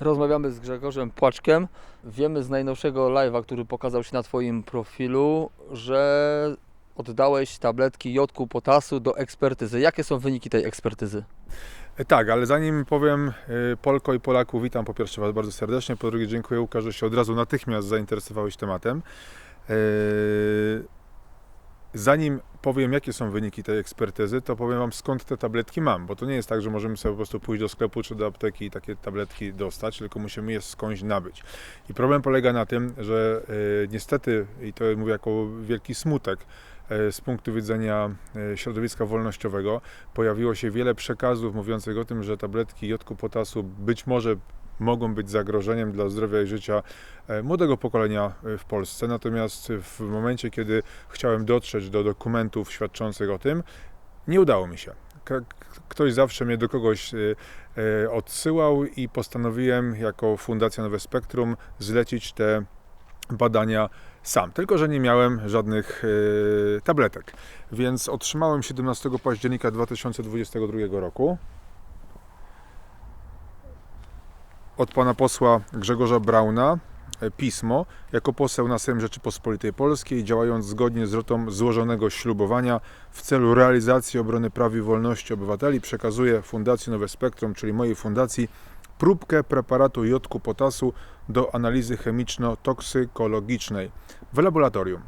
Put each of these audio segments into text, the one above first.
Rozmawiamy z Grzegorzem Płaczkiem. Wiemy z najnowszego live'a, który pokazał się na Twoim profilu, że oddałeś tabletki jodku potasu do ekspertyzy. Jakie są wyniki tej ekspertyzy? E, Tak, ale zanim powiem e, Polko i Polaku, witam po pierwsze Was bardzo serdecznie, po drugie dziękuję Łukasz, że się od razu natychmiast zainteresowałeś tematem. E, Zanim powiem, jakie są wyniki tej ekspertyzy, to powiem Wam, skąd te tabletki mam, bo to nie jest tak, że możemy sobie po prostu pójść do sklepu czy do apteki i takie tabletki dostać, tylko musimy je skądś nabyć. I problem polega na tym, że e, niestety, i to mówię jako wielki smutek, e, z punktu widzenia e, środowiska wolnościowego, pojawiło się wiele przekazów mówiących o tym, że tabletki jodku potasu być może mogą być zagrożeniem dla zdrowia i życia e, młodego pokolenia e, w Polsce. Natomiast w momencie, kiedy chciałem dotrzeć do dokumentów świadczących o tym, nie udało mi się. Ktoś zawsze mnie do kogoś e, odsyłał i postanowiłem jako Fundacja Nowe Spektrum zlecić te badania sam. Tylko, że nie miałem żadnych tabletek. Więc otrzymałem 17 października 2022 roku od pana posła Grzegorza Brauna e, pismo jako poseł na Sejm Rzeczypospolitej Polskiej, działając zgodnie z rotą złożonego ślubowania w celu realizacji obrony praw i wolności obywateli, przekazuję Fundacji Nowe Spektrum, czyli mojej fundacji, próbkę preparatu jodku potasu do analizy chemiczno-toksykologicznej w laboratorium.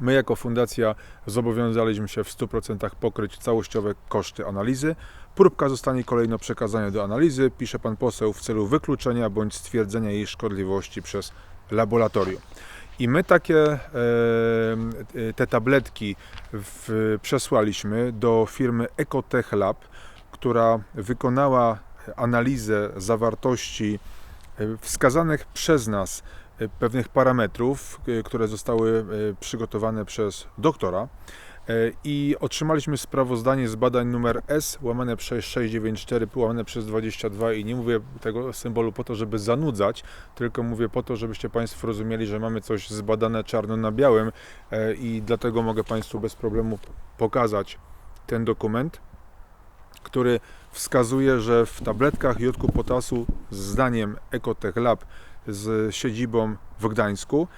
My jako fundacja zobowiązaliśmy się w 100% pokryć całościowe koszty analizy. Próbka zostanie kolejno przekazana do analizy, pisze pan poseł, w celu wykluczenia bądź stwierdzenia jej szkodliwości przez laboratorium. I my takie e, e, te tabletki w, przesłaliśmy do firmy Ecotech Lab, która wykonała analizę zawartości e, wskazanych przez nas pewnych parametrów, e, które zostały e, przygotowane przez doktora. I otrzymaliśmy sprawozdanie z badań numer S łamane przez 694 łamane przez 22 i nie mówię tego symbolu po to, żeby zanudzać, tylko mówię po to, żebyście Państwo rozumieli, że mamy coś zbadane czarno na białym i dlatego mogę Państwu bez problemu pokazać ten dokument, który wskazuje, że w tabletkach jodku potasu zdaniem Ecotech Lab z siedzibą w Gdańsku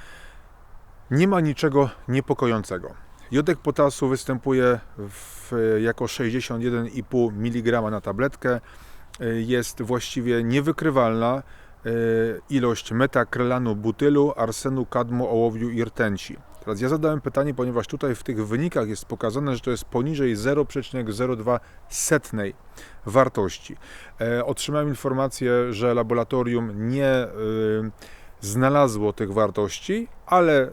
nie ma niczego niepokojącego. Jodek potasu występuje w, jako 61,5 mg na tabletkę. Jest właściwie niewykrywalna e, ilość metakrylanu butylu, arsenu, kadmu, ołowiu i rtęci. Ja zadałem pytanie, ponieważ tutaj w tych wynikach jest pokazane, że to jest poniżej 0,02 setnej wartości. E, Otrzymałem informację, że laboratorium nie e, znalazło tych wartości, ale y,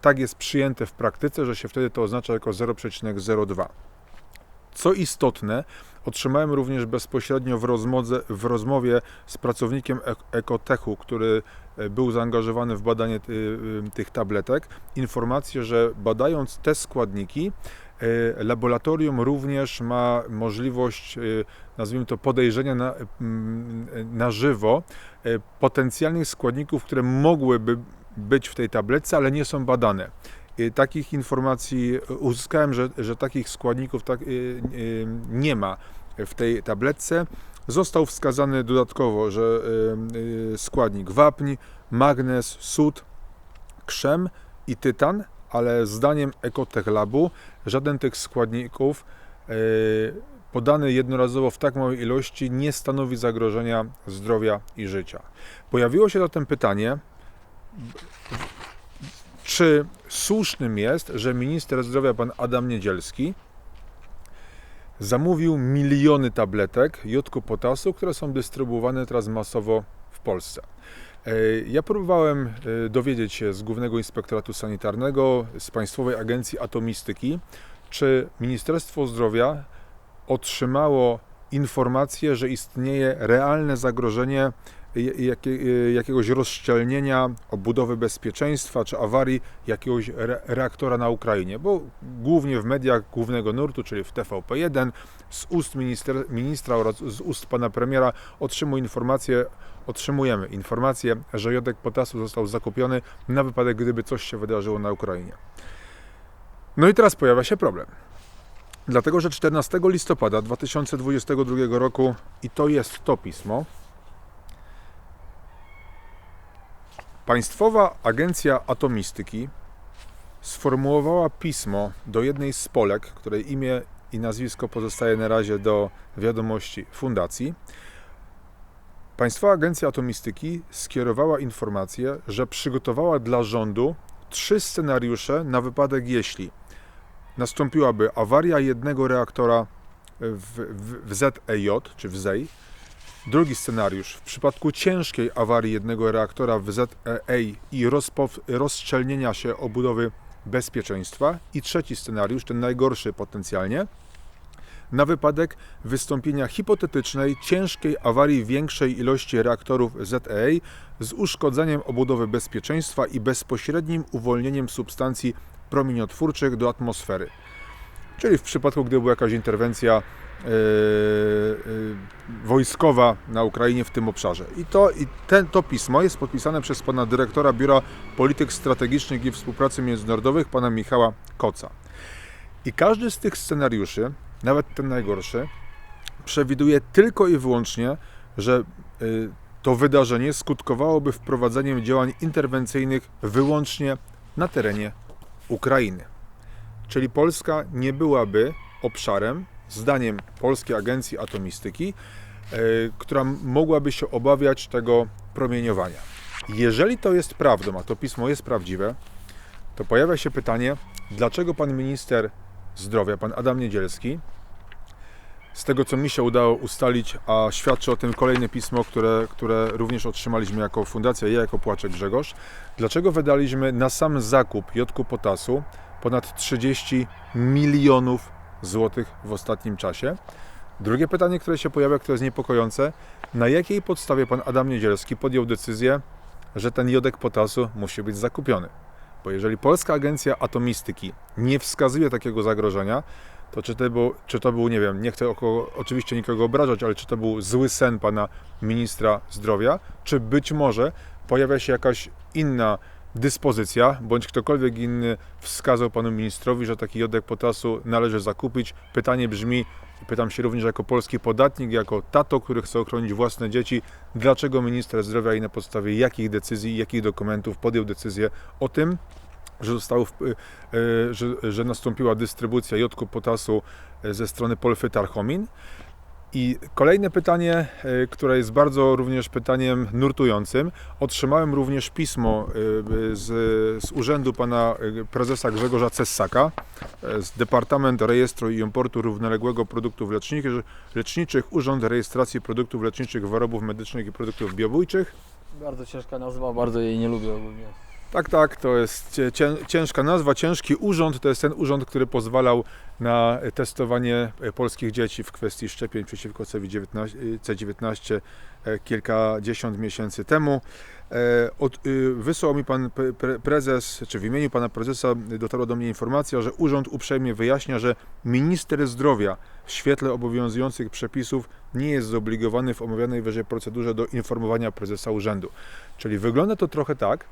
tak jest przyjęte w praktyce, że się wtedy to oznacza jako 0,02. Co istotne, otrzymałem również bezpośrednio w, rozmodze, w rozmowie z pracownikiem Ek- Ekotechu, który był zaangażowany w badanie ty, y, tych tabletek, informację, że badając te składniki, e, laboratorium również ma możliwość, e, nazwijmy to, podejrzenia na, na żywo e, potencjalnych składników, które mogłyby być w tej tabletce, ale nie są badane. Takich informacji uzyskałem, że, że takich składników tak, nie ma w tej tabletce. Został wskazany dodatkowo, że y, y, składnik wapń, magnez, sód, krzem i tytan, ale zdaniem Ecotech Labu żaden tych składników y, podany jednorazowo w tak małej ilości nie stanowi zagrożenia zdrowia i życia. Pojawiło się zatem pytanie, czy słusznym jest, że minister zdrowia pan Adam Niedzielski zamówił miliony tabletek jodku potasu, które są dystrybuowane teraz masowo w Polsce. E, Ja próbowałem e, dowiedzieć się z Głównego Inspektoratu Sanitarnego, z Państwowej Agencji Atomistyki, czy Ministerstwo Zdrowia otrzymało informację, że istnieje realne zagrożenie jakiegoś rozszczelnienia, obudowy bezpieczeństwa czy awarii jakiegoś re, reaktora na Ukrainie, bo głównie w mediach głównego nurtu, czyli w TVP1, z ust minister, ministra oraz z ust pana premiera otrzymuję informację, otrzymujemy informację, że jodek potasu został zakupiony na wypadek, gdyby coś się wydarzyło na Ukrainie. No i teraz pojawia się problem. Dlatego, że 14 listopada 2022 roku, i to jest to pismo, Państwowa Agencja Atomistyki sformułowała pismo do jednej z Polek, której imię i nazwisko pozostaje na razie do wiadomości fundacji. Państwowa Agencja Atomistyki skierowała informację, że przygotowała dla rządu trzy scenariusze na wypadek, jeśli nastąpiłaby awaria jednego reaktora w, w, w ZEJ, czy w ZEI. Drugi scenariusz, w przypadku ciężkiej awarii jednego reaktora w ZEI i rozszczelnienia się obudowy bezpieczeństwa. I trzeci scenariusz, ten najgorszy potencjalnie, na wypadek wystąpienia hipotetycznej, ciężkiej awarii większej ilości reaktorów ZEI z uszkodzeniem obudowy bezpieczeństwa i bezpośrednim uwolnieniem substancji promieniotwórczych do atmosfery. Czyli w przypadku, gdy była jakaś interwencja e, e, wojskowa na Ukrainie w tym obszarze. I, to, i ten, to pismo jest podpisane przez pana dyrektora Biura Polityk Strategicznych i Współpracy Międzynarodowych, pana Michała Koca. I każdy z tych scenariuszy, nawet ten najgorszy, przewiduje tylko i wyłącznie, że y, to wydarzenie skutkowałoby wprowadzeniem działań interwencyjnych wyłącznie na terenie Ukrainy. Czyli Polska nie byłaby obszarem, zdaniem Polskiej Agencji Atomistyki, y, która mogłaby się obawiać tego promieniowania. Jeżeli to jest prawdą, a to pismo jest prawdziwe, to pojawia się pytanie, dlaczego pan minister zdrowia, pan Adam Niedzielski, z tego co mi się udało ustalić, a świadczy o tym kolejne pismo, które, które również otrzymaliśmy jako fundacja, ja jako Płaczek Grzegorz, dlaczego wydaliśmy na sam zakup jodku potasu ponad 30 milionów złotych w ostatnim czasie. Drugie pytanie, które się pojawia, które jest niepokojące, na jakiej podstawie pan Adam Niedzielski podjął decyzję, że ten jodek potasu musi być zakupiony? Bo jeżeli Polska Agencja Atomistyki nie wskazuje takiego zagrożenia, to czy to był, czy to był nie wiem, nie chcę oczywiście nikogo obrażać, ale czy to był zły sen pana ministra zdrowia, czy być może pojawia się jakaś inna dyspozycja, bądź ktokolwiek inny wskazał panu ministrowi, że taki jodek potasu należy zakupić. Pytanie brzmi, pytam się również jako polski podatnik, jako tato, który chce ochronić własne dzieci, dlaczego minister zdrowia i na podstawie jakich decyzji, jakich dokumentów podjął decyzję o tym, że, zostało, w- y, y, że, że nastąpiła dystrybucja jodku potasu y, ze strony Polfy Tarchomin. I kolejne pytanie, y, które jest bardzo również pytaniem nurtującym. Otrzymałem również pismo y, z, z urzędu pana y, prezesa Grzegorza Cessaka z Departament Rejestru i Importu Równoległego Produktów Leczniczych, Leczniczych Urząd Rejestracji Produktów Leczniczych, Wyrobów Medycznych i Produktów Biobójczych. Bardzo ciężka nazwa, bardzo jej nie lubię ogólnie. Tak, tak, to jest ciężka nazwa, ciężki urząd. To jest ten urząd, który pozwalał na testowanie e, polskich dzieci w kwestii szczepień przeciwko COVID-19 C19 e, kilkadziesiąt miesięcy temu. E, Od, y, wysłał mi pan pre- pre- prezes, czy w imieniu pana prezesa dotarła do mnie informacja, że urząd uprzejmie wyjaśnia, że minister zdrowia w świetle obowiązujących przepisów nie jest zobligowany w omawianej wyżej procedurze do informowania prezesa urzędu. Czyli wygląda to trochę tak,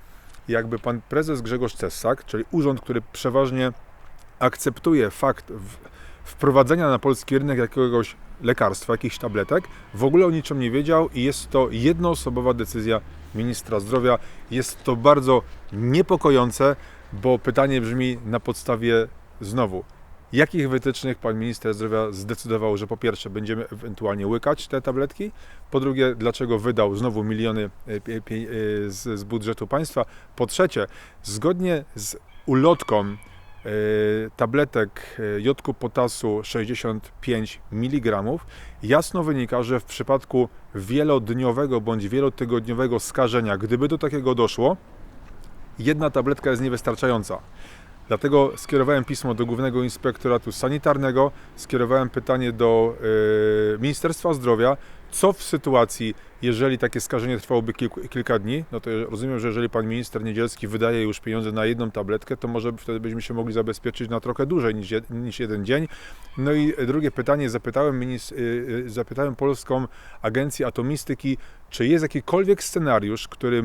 jakby pan prezes Grzegorz Cessak, czyli urząd, który przeważnie akceptuje fakt wprowadzenia na polski rynek jakiegoś lekarstwa, jakichś tabletek, w ogóle o niczym nie wiedział i jest to jednoosobowa decyzja ministra zdrowia. Jest to bardzo niepokojące, bo pytanie brzmi na podstawie znowu, jakich wytycznych pan minister zdrowia zdecydował, że po pierwsze będziemy ewentualnie łykać te tabletki, po drugie, dlaczego wydał znowu miliony e, e, z, budżetu państwa, po trzecie, zgodnie z ulotką e, tabletek jodku potasu 65 mg, jasno wynika, że w przypadku wielodniowego bądź wielotygodniowego skażenia, gdyby do takiego doszło, jedna tabletka jest niewystarczająca. Dlatego skierowałem pismo do Głównego Inspektoratu Sanitarnego, skierowałem pytanie do e, Ministerstwa Zdrowia, co w sytuacji, jeżeli takie skażenie trwałoby kilku, kilka dni, no to rozumiem, że jeżeli pan minister Niedzielski wydaje już pieniądze na jedną tabletkę, to może wtedy byśmy się mogli zabezpieczyć na trochę dłużej niż, niż jeden dzień. No i drugie pytanie, zapytałem, y, y, zapytałem Polską Agencję Atomistyki, czy jest jakikolwiek scenariusz, który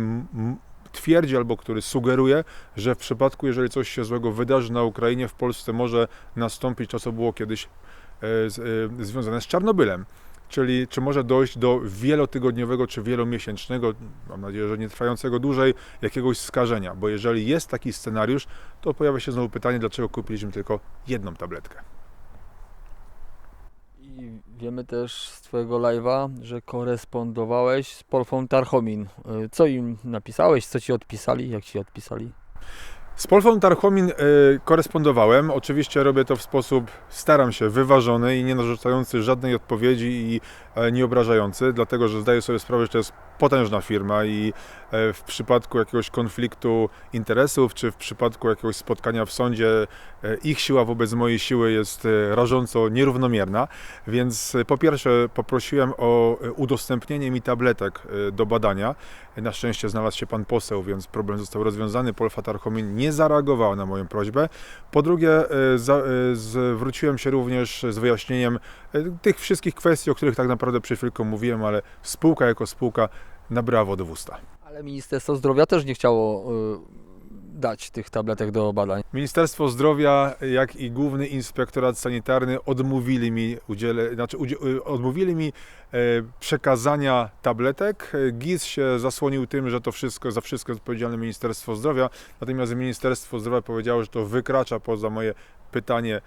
twierdzi albo który sugeruje, że w przypadku, jeżeli coś się złego wydarzy na Ukrainie, w Polsce może nastąpić to, co było kiedyś e, e, związane z Czarnobylem. czyli czy może dojść do wielotygodniowego czy wielomiesięcznego, mam nadzieję, że nie trwającego dłużej, jakiegoś skażenia. Bo jeżeli jest taki scenariusz, to pojawia się znowu pytanie, dlaczego kupiliśmy tylko jedną tabletkę. Wiemy też z Twojego live'a, że korespondowałeś z Polfą Tarchomin. Y, Co im napisałeś? Co Ci odpisali? Jak Ci odpisali? Z Polfą Tarchomin y, korespondowałem. Oczywiście robię to w sposób, staram się, wyważony i nie narzucający żadnej odpowiedzi i e, nie obrażający, dlatego że zdaję sobie sprawę, że to jest potężna firma i w przypadku jakiegoś konfliktu interesów, czy w przypadku jakiegoś spotkania w sądzie, e, ich siła wobec mojej siły jest e, rażąco nierównomierna, więc e, po pierwsze poprosiłem o e, udostępnienie mi tabletek e, do badania. Na szczęście znalazł się pan poseł, więc problem został rozwiązany. Polfa Tarchomin nie zareagowała na moją prośbę. Po drugie, e, e, zwróciłem się również z wyjaśnieniem e, tych wszystkich kwestii, o których tak naprawdę przed chwilką mówiłem, ale spółka jako spółka nabrała wody w usta. Ale Ministerstwo Zdrowia też nie chciało y, dać tych tabletek do badań. Ministerstwo Zdrowia, jak i Główny Inspektorat Sanitarny odmówili mi, udziele, znaczy, y, odmówili mi e, przekazania tabletek. GIS się zasłonił tym, że to wszystko, za wszystko jest odpowiedzialne Ministerstwo Zdrowia, natomiast Ministerstwo Zdrowia powiedziało, że to wykracza poza moje pytanie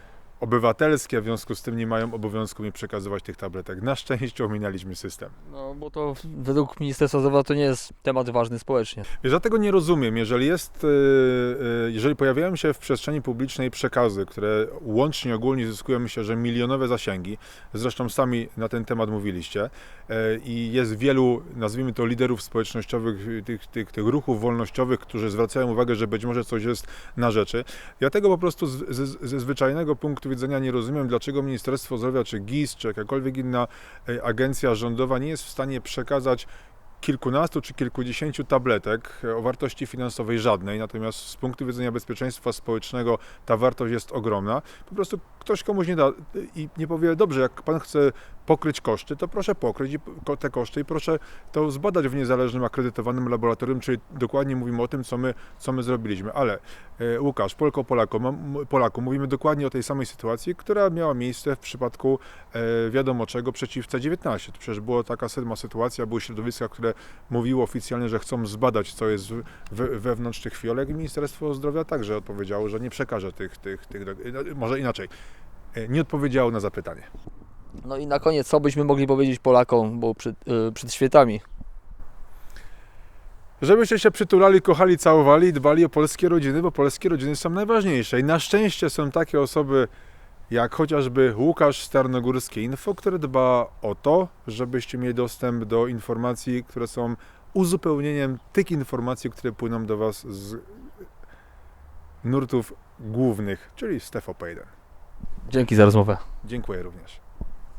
obywatelskie, w związku z tym nie mają obowiązku mi przekazywać tych tabletek. Na szczęście ominęliśmy system. No bo to według Ministerstwa Zdrowia to nie jest temat ważny społecznie. Ja tego nie rozumiem. Jeżeli jest, e, e, jeżeli pojawiają się w przestrzeni publicznej przekazy, które łącznie ogólnie zyskują myślę, że milionowe zasięgi, zresztą sami na ten temat mówiliście, e, i jest wielu, nazwijmy to liderów społecznościowych, y, tych, tych, tych ruchów wolnościowych, którzy zwracają uwagę, że być może coś jest na rzeczy. Ja tego po prostu z, z, ze zwyczajnego punktu widzenia nie rozumiem, dlaczego Ministerstwo Zdrowia, czy GIS, czy jakakolwiek inna e, agencja rządowa nie jest w stanie przekazać kilkunastu czy kilkudziesięciu tabletek o wartości finansowej żadnej, natomiast z punktu widzenia bezpieczeństwa społecznego ta wartość jest ogromna. Po prostu ktoś komuś nie da i nie powie, dobrze, jak pan chce pokryć koszty, to proszę pokryć te koszty i proszę to zbadać w niezależnym, akredytowanym laboratorium, czyli dokładnie mówimy o tym, co my, co my zrobiliśmy. Ale e, Łukasz, Polko Polako, Polaku, mówimy dokładnie o tej samej sytuacji, która miała miejsce w przypadku e, wiadomo czego przeciw C19. To przecież była taka sama sytuacja, były środowiska, które mówiło oficjalnie, że chcą zbadać, co jest wewnątrz tych fiolek i Ministerstwo Zdrowia także odpowiedziało, że nie przekaże tych, tych, tych no, może inaczej, e, nie odpowiedziało na zapytanie. No i na koniec, co byśmy mogli powiedzieć Polakom, bo przed, y, przed świętami? Żebyście się przytulali, kochali, całowali i dbali o polskie rodziny, bo polskie rodziny są najważniejsze. I na szczęście są takie osoby jak chociażby Łukasz z Tarnogórskie Info, który dba o to, żebyście mieli dostęp do informacji, które są uzupełnieniem tych informacji, które płyną do Was z nurtów głównych, czyli z TVP1. Dzięki za rozmowę. Dziękuję również.